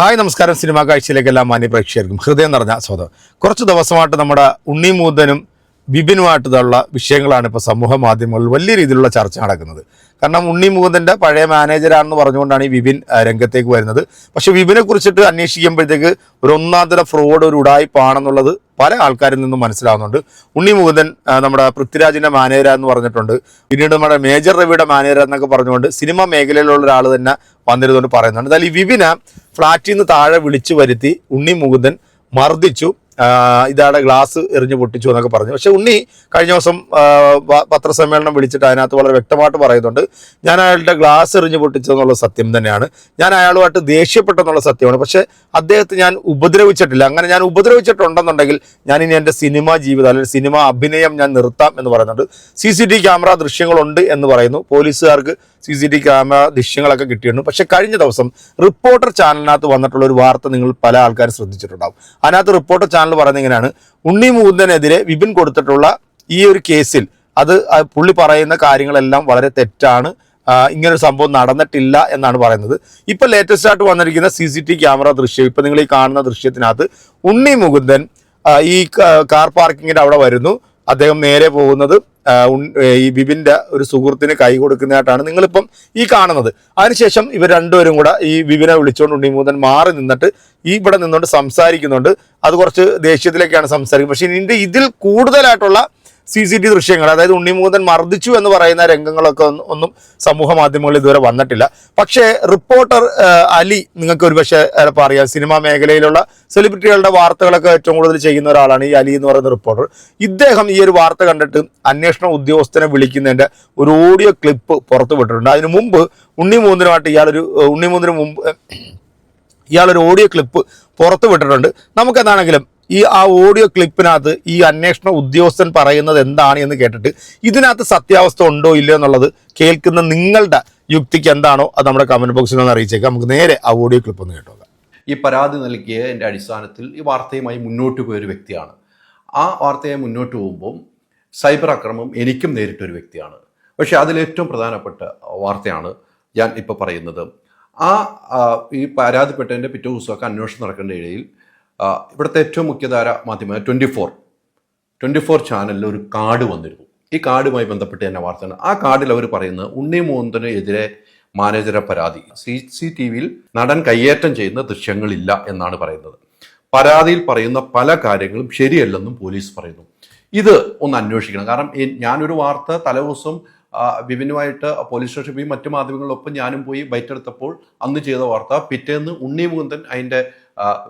Hi നമസ്കാരം. Cinema കാഴ്ചയിലേക്ക് എല്ലാ മാന്യ പ്രേക്ഷകർക്കും ഹൃദയം നിറഞ്ഞ സ്വാഗതം. കുറച്ച് ദിവസമായിട്ട് നമ്മുടെ ഉണ്ണിമൂതനും ബിബിനുമായിട്ടുള്ള വിഷയങ്ങളാണ് ഇപ്പോൾ സമൂഹ മാധ്യമങ്ങളിൽ വലിയ രീതിയിലുള്ള ചർച്ച നടക്കുന്നത്. കാരണം ഉണ്ണിമൂതന്റെ പഴയ മാനേജരാണെന്ന് പറഞ്ഞുകൊണ്ടാണ് ഈ വിപിൻ രംഗത്തേക്ക് വരുന്നത്. പക്ഷേ വിപിനെ കുറിച്ചിട്ട് അന്വേഷിക്കുമ്പോഴത്തേക്ക് ഒരു ഒന്നാം ഒന്നാന്തര ഫ്രോഡ് ഒരു ഉടായ്പാണെന്നുള്ളത് പല ആൾക്കാരിൽ നിന്നും മനസ്സിലാവുന്നുണ്ട്. ഉണ്ണി മുകുന്ദൻ നമ്മുടെ പൃഥ്വിരാജിന്റെ മാനേജർ എന്ന് പറഞ്ഞിട്ടുണ്ട്. പിന്നീട് നമ്മുടെ മേജർ രവിയുടെ മാനേജർ എന്നൊക്കെ പറഞ്ഞുകൊണ്ട് സിനിമ മേഖലയിലുള്ള ഒരാൾ തന്നെ വന്നിരുന്നുകൊണ്ട് പറയുന്നുണ്ട്. എന്നാൽ ഈ വിപിനെ ഫ്ലാറ്റിൽ നിന്ന് താഴെ വിളിച്ചു വരുത്തി ഉണ്ണി മുകുന്ദൻ മർദ്ദിച്ചു. ഇതാടെ ഗ്ലാസ് എറിഞ്ഞു പൊട്ടിച്ചു എന്നൊക്കെ പറഞ്ഞു. പക്ഷെ ഉണ്ണി കഴിഞ്ഞ ദിവസം പത്രസമ്മേളനം വിളിച്ചിട്ട് അതിനകത്ത് വളരെ വ്യക്തമായിട്ട് പറയുന്നുണ്ട് ഞാൻ അയാളുടെ ഗ്ലാസ് എറിഞ്ഞു പൊട്ടിച്ചതെന്നുള്ള സത്യം തന്നെയാണ്. ഞാൻ അയാളുമായിട്ട് ദേഷ്യപ്പെട്ടെന്നുള്ള സത്യമാണ്. പക്ഷേ അദ്ദേഹത്തെ ഞാൻ ഉപദ്രവിച്ചിട്ടില്ല. അങ്ങനെ ഞാൻ ഉപദ്രവിച്ചിട്ടുണ്ടെന്നുണ്ടെങ്കിൽ ഞാൻ ഇനി എന്റെ സിനിമ ജീവിതം അല്ലെങ്കിൽ സിനിമ അഭിനയം ഞാൻ നിർത്താം എന്ന് പറയുന്നുണ്ട്. സി സി ടി ക്യാമറ ദൃശ്യങ്ങളുണ്ട് എന്ന് പറയുന്നു. പോലീസുകാർക്ക് സി സി ടി ക്യാമറ ദൃശ്യങ്ങളൊക്കെ കിട്ടിയിട്ടുണ്ട്. പക്ഷെ കഴിഞ്ഞ ദിവസം റിപ്പോർട്ടർ ചാനലിനകത്ത് വന്നിട്ടുള്ള ഒരു വാർത്ത നിങ്ങൾ പല ആൾക്കാരും ശ്രദ്ധിച്ചിട്ടുണ്ടാവും. അതിനകത്ത് റിപ്പോർട്ടർ ചാനൽ പറയുന്നത് ഇങ്ങനെയാണ്. ഉണ്ണി മുകുന്ദനെതിരെ വിപിൻ കൊടുത്തിട്ടുള്ള ഈ ഒരു കേസിൽ അത് പുള്ളി പറയുന്ന കാര്യങ്ങളെല്ലാം വളരെ തെറ്റാണ്. ഇങ്ങനൊരു സംഭവം നടന്നിട്ടില്ല എന്നാണ് പറയുന്നത്. ഇപ്പൊ ലേറ്റസ്റ്റ് ആയിട്ട് വന്നിരിക്കുന്ന സി സി ടി ക്യാമറ ദൃശ്യം ഇപ്പൊ നിങ്ങൾ ഈ കാണുന്ന ദൃശ്യത്തിനകത്ത് ഉണ്ണി മുകുന്ദൻ ഈ കാർ പാർക്കിങ്ങിന്റെ അവിടെ വരുന്നു. അദ്ദേഹം നേരെ പോകുന്നത് ഈ വിപിന്റെ ഒരു സുഹൃത്തിന് കൈ കൊടുക്കുന്നതായിട്ടാണ് നിങ്ങളിപ്പം ഈ കാണുന്നത്. അതിനുശേഷം ഇവർ രണ്ടുപേരും കൂടെ ഈ ബിബിനെ വിളിച്ചുകൊണ്ട് ഉണ്ണിമൂതൻ മാറി നിന്നിട്ട് ഈ ഇവിടെ നിന്നുകൊണ്ട് സംസാരിക്കുന്നുണ്ട്. അത് കുറച്ച് ദേഷ്യത്തിലേക്കാണ് സംസാരിക്കുന്നത്. പക്ഷേ ഇതിൽ കൂടുതലായിട്ടുള്ള സി സി ടി ദൃശ്യങ്ങൾ അതായത് ഉണ്ണിമുകുന്ദൻ മർദ്ദിച്ചു എന്ന് പറയുന്ന രംഗങ്ങളൊക്കെ ഒന്നും സമൂഹ മാധ്യമങ്ങളിൽ ഇതുവരെ വന്നിട്ടില്ല. പക്ഷേ റിപ്പോർട്ടർ അലി നിങ്ങൾക്ക് ഒരു പക്ഷേ ചിലപ്പോൾ അറിയാം സിനിമാ മേഖലയിലുള്ള സെലിബ്രിറ്റികളുടെ വാർത്തകളൊക്കെ ഏറ്റവും കൂടുതൽ ചെയ്യുന്ന ഒരാളാണ് ഈ അലി എന്ന് പറയുന്ന റിപ്പോർട്ടർ ഇദ്ദേഹം ഈ ഒരു വാർത്ത കണ്ടിട്ട് അന്വേഷണ ഉദ്യോഗസ്ഥനെ വിളിക്കുന്നതിന്റെ ഒരു ഓഡിയോ ക്ലിപ്പ് പുറത്തു വിട്ടിട്ടുണ്ട്. അതിനു മുമ്പ് ഉണ്ണിമൂന്നിനുമായിട്ട് ഇയാളൊരു ഉണ്ണിമൂന്നിന് മുമ്പ് ഇയാളൊരു ഓഡിയോ ക്ലിപ്പ് പുറത്തു വിട്ടിട്ടുണ്ട്. നമുക്ക് എന്താണെങ്കിലും ഈ ആ ഓഡിയോ ക്ലിപ്പിനകത്ത് ഈ അന്വേഷണ ഉദ്യോഗസ്ഥൻ പറയുന്നത് എന്താണ് എന്ന് കേട്ടിട്ട് ഇതിനകത്ത് സത്യാവസ്ഥ ഉണ്ടോ ഇല്ലയോ എന്നുള്ളത് കേൾക്കുന്ന നിങ്ങളുടെ യുക്തിക്ക് എന്താണോ അത് നമ്മുടെ കമന്റ് ബോക്സിൽ ഒന്ന് അറിയിച്ചേക്കാം. നമുക്ക് നേരെ ആ ഓഡിയോ ക്ലിപ്പ് ഒന്ന് കേട്ടോ ഈ പരാതി നൽകിയതിന്റെ അടിസ്ഥാനത്തിൽ ഈ വാർത്തയുമായി മുന്നോട്ട് പോയൊരു വ്യക്തിയാണ്. ആ വാർത്തയെ മുന്നോട്ട് പോകുമ്പം സൈബർ ആക്രമണം എനിക്കും നേരിട്ടൊരു വ്യക്തിയാണ്. പക്ഷേ അതിലേറ്റവും പ്രധാനപ്പെട്ട വാർത്തയാണ് ഞാൻ ഇപ്പോൾ പറയുന്നത്. ആ ഈ പരാതിപ്പെട്ടതിന്റെ പിറ്റേ ദിവസമൊക്കെ അന്വേഷണം നടക്കേണ്ട ഇടയിൽ ഇവിടുത്തെ ഏറ്റവും മുഖ്യധാര മാധ്യമ ട്വന്റി ഫോർ ട്വന്റി ഫോർ ചാനലിൽ ഒരു കാർഡ് വന്നിരുന്നു. ഈ കാർഡുമായി ബന്ധപ്പെട്ട് തന്നെ വാർത്തയാണ്. ആ കാർഡിൽ അവർ പറയുന്നത് ഉണ്ണി മോഹന്തന് എതിരെ മാനേജറെ പരാതി. സി സി ടി വിയിൽ നടൻ കയ്യേറ്റം ചെയ്യുന്ന ദൃശ്യങ്ങളില്ല എന്നാണ് പറയുന്നത്. പരാതിയിൽ പറയുന്ന പല കാര്യങ്ങളും ശരിയല്ലെന്നും പോലീസ് പറയുന്നു. ഇത് ഒന്ന് അന്വേഷിക്കണം. കാരണം ഞാനൊരു വാർത്ത തലേദിവസം വിപിനുമായിട്ട് പോലീസ് സ്റ്റേഷൻ പോയി മറ്റു മാധ്യമങ്ങളിലൊപ്പം ഞാനും പോയി ബൈറ്റെടുത്തപ്പോൾ അന്ന് ചെയ്ത വാർത്ത പിറ്റേന്ന് ഉണ്ണി മുകുന്ദൻ അതിന്റെ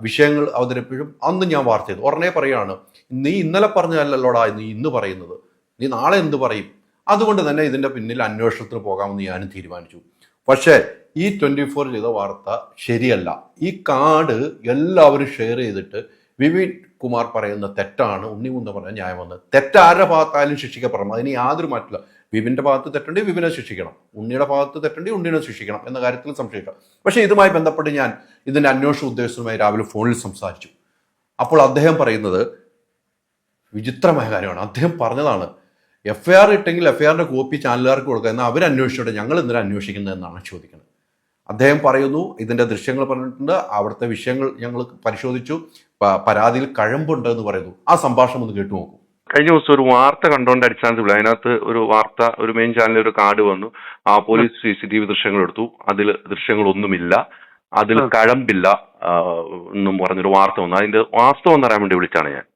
വിഷയങ്ങൾ അവതരിപ്പിച്ചും അന്ന് ഞാൻ വാർത്ത ചെയ്തു ഉടനെ പറയാണ് നീ ഇന്നലെ പറഞ്ഞതല്ലല്ലോടാ നീ ഇന്ന് പറയുന്നത്. നീ നാളെ എന്ത് പറയും? അതുകൊണ്ട് തന്നെ ഇതിന്റെ പിന്നിൽ അന്വേഷണത്തിന് പോകാമെന്ന് ഞാനും തീരുമാനിച്ചു. പക്ഷേ ഈ ട്വന്റി ഫോർ ചെയ്ത വാർത്ത ശരിയല്ല. ഈ കാർഡ് എല്ലാവരും ഷെയർ ചെയ്തിട്ട് വിപിൻ കുമാർ പറയുന്ന തെറ്റാണ് ഉണ്ണിമുന്ത പറഞ്ഞ ന്യായമെന്ന് തെറ്റാരുടെ ഭാഗത്തായാലും ശിക്ഷിക്കപ്പെടണം. അതിന് യാതൊരു മാറ്റില്ല വിപിന്റെ ഭാഗത്ത് തെറ്റുണ്ടെങ്കിൽ വിപിനെ ശിക്ഷിക്കണം. ഉണ്ണിയുടെ ഭാഗത്ത് തെറ്റുണ്ടെങ്കിൽ ഉണ്ണിനെ ശിക്ഷിക്കണം എന്ന കാര്യത്തിൽ സംശയിക്കാം പക്ഷേ ഇതുമായി ബന്ധപ്പെട്ട് ഞാൻ ഇതിന്റെ അന്വേഷണ ഉദ്യോഗസ്ഥരുമായി രാവിലെ ഫോണിൽ സംസാരിച്ചു. അപ്പോൾ അദ്ദേഹം പറയുന്നത് വിചിത്രമായ കാര്യമാണ്. അദ്ദേഹം പറഞ്ഞതാണ് എഫ് ഐ ആർ ഇട്ടെങ്കിൽ എഫ് ഐ ആറിന്റെ കോപ്പി ചാനലുകാർക്ക് കൊടുക്കുക എന്നാൽ അവരന്വേഷിച്ചോട്ടെ ഞങ്ങൾ എന്തിനാണ് അന്വേഷിക്കുന്നത് എന്നാണ് ചോദിക്കുന്നത്. അദ്ദേഹം പറയുന്നു ഇതിന്റെ ദൃശ്യങ്ങൾ പറഞ്ഞിട്ടുണ്ട് അവിടുത്തെ വിഷയങ്ങൾ ഞങ്ങൾ പരിശോധിച്ചു പരാതിയിൽ കഴമ്പുണ്ട് എന്ന് പറയുന്നു. ആ സംഭാഷണം ഒന്ന് കേട്ടു നോക്കൂ. കഴിഞ്ഞ ദിവസം ഒരു വാർത്ത കണ്ടുകൊണ്ട് അടിസ്ഥാനത്തിൽ. അതിനകത്ത് ഒരു വാർത്ത ഒരു മെയിൻ ചാനലിൽ ഒരു കാർഡ് വന്നു. ആ police C C T V ദൃശ്യങ്ങൾ എടുത്തു. അതിൽ ദൃശ്യങ്ങളൊന്നുമില്ല. അതിൽ കഴമ്പില്ല എന്നും പറഞ്ഞൊരു വാർത്ത വന്നു. അതിന്റെ വാസ്തവം എന്ന് അറിയാൻ വേണ്ടി വിളിച്ചാണ് ഞാൻ.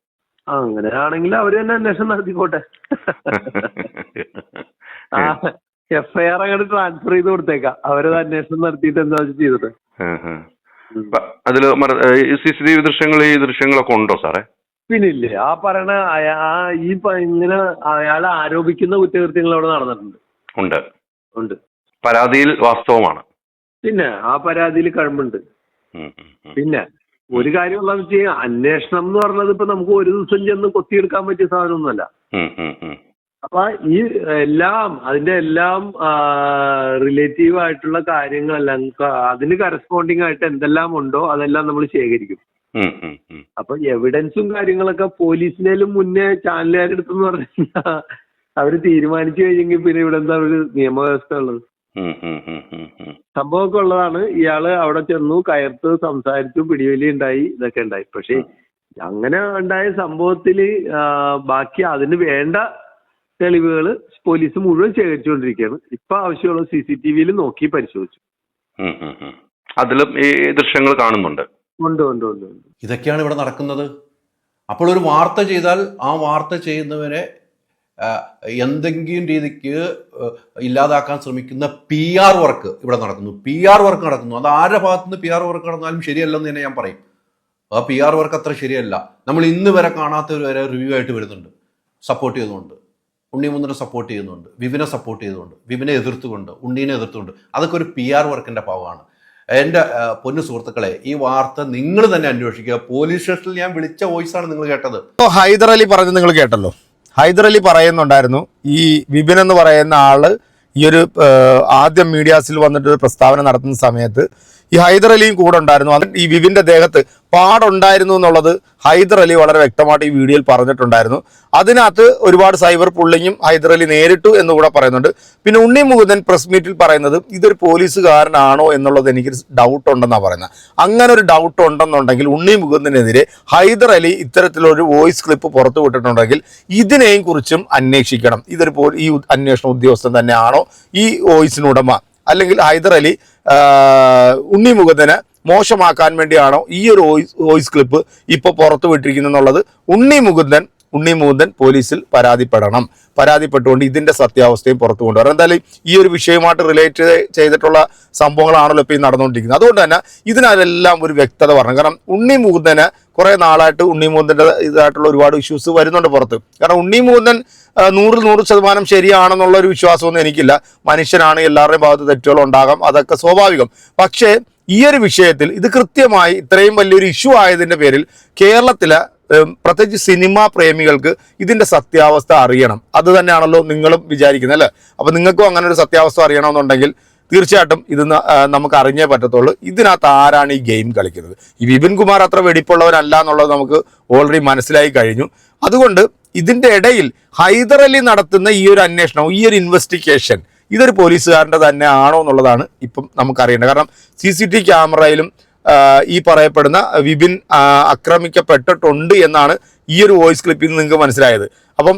അങ്ങനെയാണെങ്കിൽ അവർ തന്നെ അന്വേഷണം നടത്തിക്കോട്ടെ. എഫ് ഐ ആർ അങ്ങോട്ട് ട്രാൻസ്ഫർ ചെയ്ത് കൊടുത്തേക്കാം. അവരത് അന്വേഷണം നടത്തിയിട്ട് എന്താ ചെയ്തത്. അതിൽ സി സി ടി വി ദൃശ്യങ്ങൾ ഈ ദൃശ്യങ്ങളൊക്കെ ഉണ്ടോ സാറേ? പിന്നില്ലേ ആ പറയണ അയാ- ആ ഈ പ- ഇങ്ങനെ അയാൾ ആരോപിക്കുന്ന കുറ്റകൃത്യങ്ങൾ അവിടെ നടന്നിട്ടുണ്ട്. ഉണ്ട്. ഉണ്ട്. പരാതിയിൽ വാസ്തവമാണ്. പിന്നെ ആ പരാതിയിൽ കഴമ്പുണ്ട്. പിന്നെ ഒരു കാര്യം ഉള്ളതെന്ന് വെച്ച് കഴിഞ്ഞാൽ അന്വേഷണം എന്ന് പറഞ്ഞത് ഇപ്പൊ നമുക്ക് ഒരു ദിവസം ചെന്ന് കൊത്തിയെടുക്കാൻ പറ്റിയ സാധനമൊന്നുമല്ല. അപ്പൊ ഈ എല്ലാം അതിന്റെ എല്ലാം റിലേറ്റീവ് ആയിട്ടുള്ള കാര്യങ്ങളെല്ലാം അതിന് കറസ്പോണ്ടിങ് ആയിട്ട് എന്തെല്ലാം ഉണ്ടോ അതെല്ലാം നമ്മൾ ശേഖരിക്കും. അപ്പൊ എവിഡൻസും കാര്യങ്ങളൊക്കെ പോലീസിനേലും മുന്നേ ചാനലുകാരെടുത്തെന്ന് പറഞ്ഞു കഴിഞ്ഞാൽ അവർ തീരുമാനിച്ചു കഴിഞ്ഞെങ്കിൽ പിന്നെ ഇവിടെ എന്താ ഒരു നിയമവ്യവസ്ഥ ഉള്ളത്. സംഭവമൊക്കെ ഉള്ളതാണ്. ഇയാൾ അവിടെ ചെന്നു കയർത്ത് സംസാരിച്ചു പിടിവലി ഉണ്ടായി ഇതൊക്കെ ഉണ്ടായി. പക്ഷെ അങ്ങനെ ഉണ്ടായ സംഭവത്തിൽ ബാക്കി അതിന് വേണ്ട തെളിവുകൾ പോലീസ് മുഴുവൻ ശേഖരിച്ചുകൊണ്ടിരിക്കുകയാണ്. ഇപ്പൊ ആവശ്യമുള്ള സി സി ടി വിയിൽ നോക്കി പരിശോധിച്ചു. അതിലും ഈ ദൃശ്യങ്ങൾ കാണുന്നുണ്ട്. ഉണ്ട് ഉണ്ട് ഉണ്ട് ഇതൊക്കെയാണ് ഇവിടെ നടക്കുന്നത്. അപ്പോൾ ഒരു വാർത്ത ചെയ്താൽ ആ വാർത്ത ചെയ്യുന്നവരെ എന്തെങ്കിലും രീതിക്ക് ഇല്ലാതാക്കാൻ ശ്രമിക്കുന്ന പി ആർ വർക്ക് ഇവിടെ നടക്കുന്നു. പി ആർ വർക്ക് നടക്കുന്നു. അത് ആരുടെ ഭാഗത്തു നിന്ന് പി ആർ വർക്ക് നടന്നാലും ശരിയല്ലെന്ന് തന്നെ ഞാൻ പറയും. ആ പി ആർ വർക്ക് അത്ര ശരിയല്ല. നമ്മൾ ഇന്ന് വരെ കാണാത്തവർ വരെ റിവ്യൂ ആയിട്ട് വരുന്നുണ്ട്. സപ്പോർട്ട് ചെയ്യുന്നുണ്ട്. ഉണ്ണിമുന്നിനെ സപ്പോർട്ട് ചെയ്യുന്നുണ്ട്. വിപിനെ സപ്പോർട്ട് ചെയ്തുകൊണ്ട് വിപിനെ എതിർത്തുകൊണ്ട് ഉണ്ണീനെ എതിർത്തുകൊണ്ട്. അതൊക്കെ ഒരു പി ആർ വർക്കിന്റെ ഭാഗമാണ്. എന്റെ പൊന്ന് സുഹൃത്തുക്കളെ ഈ വാർത്ത നിങ്ങൾ തന്നെ അന്വേഷിക്കുക. പോലീസ് സ്റ്റേഷനിൽ ഞാൻ വിളിച്ച വോയിസാണ് നിങ്ങൾ കേട്ടത്. ഹൈദർ അലി പറഞ്ഞത് നിങ്ങൾ കേട്ടല്ലോ. ഹൈദർ അലി പറയുന്നുണ്ടായിരുന്നു ഈ വിപിൻ എന്ന് പറയുന്ന ആൾ ഈ ഒരു ആദ്യം മീഡിയാസിൽ വന്നിട്ട് പ്രസ്താവന നടത്തുന്ന സമയത്ത് ഈ ഹൈദർ അലിയും കൂടെ ഉണ്ടായിരുന്നു. ഈ വിപിന്റെ ദേഹത്ത് പാടുണ്ടായിരുന്നു എന്നുള്ളത് ഹൈദർ അലി വളരെ വ്യക്തമായിട്ട് ഈ വീഡിയോയിൽ പറഞ്ഞിട്ടുണ്ടായിരുന്നു. അതിനകത്ത് ഒരുപാട് സൈബർ പുള്ളിങ്ങും ഹൈദർ അലി നേരിട്ടു എന്ന് കൂടെ പറയുന്നുണ്ട്. പിന്നെ ഉണ്ണി മുകുന്ദൻ പ്രസ് മീറ്റിൽ പറയുന്നത് ഇതൊരു പോലീസുകാരനാണോ എന്നുള്ളത് എനിക്ക് ഡൗട്ട് ഉണ്ടെന്നാണ് പറയുന്നത്. അങ്ങനെ ഒരു ഡൗട്ട് ഉണ്ടെന്നുണ്ടെങ്കിൽ ഉണ്ണി മുകുന്ദനെതിരെ ഹൈദർ അലി ഇത്തരത്തിലൊരു വോയിസ് ക്ലിപ്പ് പുറത്തു വിട്ടിട്ടുണ്ടെങ്കിൽ ഇതിനെയും കുറിച്ചും അന്വേഷിക്കണം. ഇതൊരു ഈ അന്വേഷണ ഉദ്യോഗസ്ഥൻ തന്നെയാണോ ഈ വോയിസിനുടമ അല്ലെങ്കിൽ ഹൈദർ അലി ഉണ്ണി മുകുന്ദനെ മോശമാക്കാൻ വേണ്ടിയാണോ ഈ ഒരു വോയിസ് ക്ലിപ്പ് ഇപ്പോൾ പുറത്തു വിട്ടിരിക്കുന്നുള്ളത് ഉണ്ണി മുകുന്ദൻ ഉണ്ണി മുകുന്ദൻ പോലീസിൽ പരാതിപ്പെടണം. പരാതിപ്പെട്ടുകൊണ്ട് ഇതിന്റെ സത്യാവസ്ഥയും പുറത്തു കൊണ്ടുവരണം. എന്തായാലും ഈ ഒരു വിഷയവുമായിട്ട് റിലേറ്റ് ചെയ്തിട്ടുള്ള സംഭവങ്ങളാണല്ലോ ഇപ്പോൾ ഈ നടന്നുകൊണ്ടിരിക്കുന്നത്. അതുകൊണ്ട് തന്നെ ഇതിനെല്ലാം ഒരു വ്യക്തത പറഞ്ഞു കാരണം ഉണ്ണി മുകുന്ദന് കുറെ നാളായിട്ട് ഉണ്ണി മുകുന്ദന്റെ ഇതായിട്ടുള്ള ഒരുപാട് ഇഷ്യൂസ് വരുന്നുണ്ട് പുറത്ത്. കാരണം ഉണ്ണി മുകുന്ദൻ നൂറിൽ നൂറ് ശതമാനം ശരിയാണെന്നുള്ള ഒരു വിശ്വാസമൊന്നും എനിക്കില്ല. മനുഷ്യനാണ് എല്ലാവരുടെയും ഭാഗത്ത് തെറ്റുകൾ ഉണ്ടാകാം. അതൊക്കെ സ്വാഭാവികം. പക്ഷേ ഈ ഒരു വിഷയത്തിൽ ഇത് കൃത്യമായി ഇത്രയും വലിയൊരു ഇഷ്യൂ ആയതിന്റെ പേരിൽ കേരളത്തിലെ പ്രത്യേകിച്ച് സിനിമാ പ്രേമികൾക്ക് ഇതിന്റെ സത്യാവസ്ഥ അറിയണം. അത് തന്നെയാണല്ലോ നിങ്ങളും വിചാരിക്കുന്നത് അല്ലേ? അപ്പോൾ നിങ്ങൾക്കും അങ്ങനെ ഒരു സത്യാവസ്ഥ അറിയണമെന്നുണ്ടെങ്കിൽ തീർച്ചയായിട്ടും ഇത് നമുക്ക് അറിഞ്ഞേ പറ്റത്തുള്ളൂ. ഇതിനകത്ത് ആരാണ് ഈ ഗെയിം കളിക്കുന്നത്? ഈ വിപിൻ കുമാർ അത്ര വെടിപ്പുള്ളവരല്ല എന്നുള്ളത് നമുക്ക് ഓൾറെഡി മനസ്സിലായി കഴിഞ്ഞു. അതുകൊണ്ട് ഇതിന്റെ ഇടയിൽ ഹൈദർ അലി നടത്തുന്ന ഈ ഒരു അന്വേഷണം ഈ ഒരു ഇൻവെസ്റ്റിഗേഷൻ ഇതൊരു പോലീസുകാരന്റെ തന്നെ ആണോ എന്നുള്ളതാണ് ഇപ്പം നമുക്കറിയേണ്ടത്. കാരണം സി സി ടി ക്യാമറയിലും ഈ പറയപ്പെടുന്ന വിപിൻ ആക്രമിക്കപ്പെട്ടിട്ടുണ്ട് എന്നാണ് ഈ ഒരു വോയിസ് ക്ലിപ്പിൽ നിന്ന് നിങ്ങൾക്ക് മനസ്സിലായത്. അപ്പം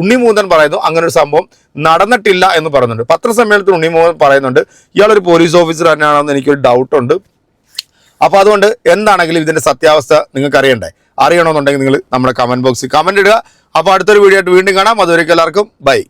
ഉണ്ണിമൂന്തൻ പറയുന്നു അങ്ങനെ ഒരു സംഭവം നടന്നിട്ടില്ല എന്ന് പറയുന്നുണ്ട്. പത്രസമ്മേളനത്തിൽ ഉണ്ണിമൂന്തൻ പറയുന്നുണ്ട് ഇയാളൊരു പോലീസ് ഓഫീസർ തന്നെയാണെന്ന് എനിക്കൊരു ഡൗട്ടുണ്ട്. അപ്പോൾ അതുകൊണ്ട് എന്താണെങ്കിലും ഇതിന്റെ സത്യാവസ്ഥ നിങ്ങൾക്ക് അറിയണ്ടേ? അറിയണമെന്നുണ്ടെങ്കിൽ നിങ്ങൾ നമ്മുടെ കമന്റ് ബോക്സിൽ കമന്റ് ഇടുക. അപ്പോൾ അടുത്തൊരു വീഡിയോ ആയിട്ട് വീണ്ടും കാണാം. അതുവരേക്കും എല്ലാവർക്കും ബൈ.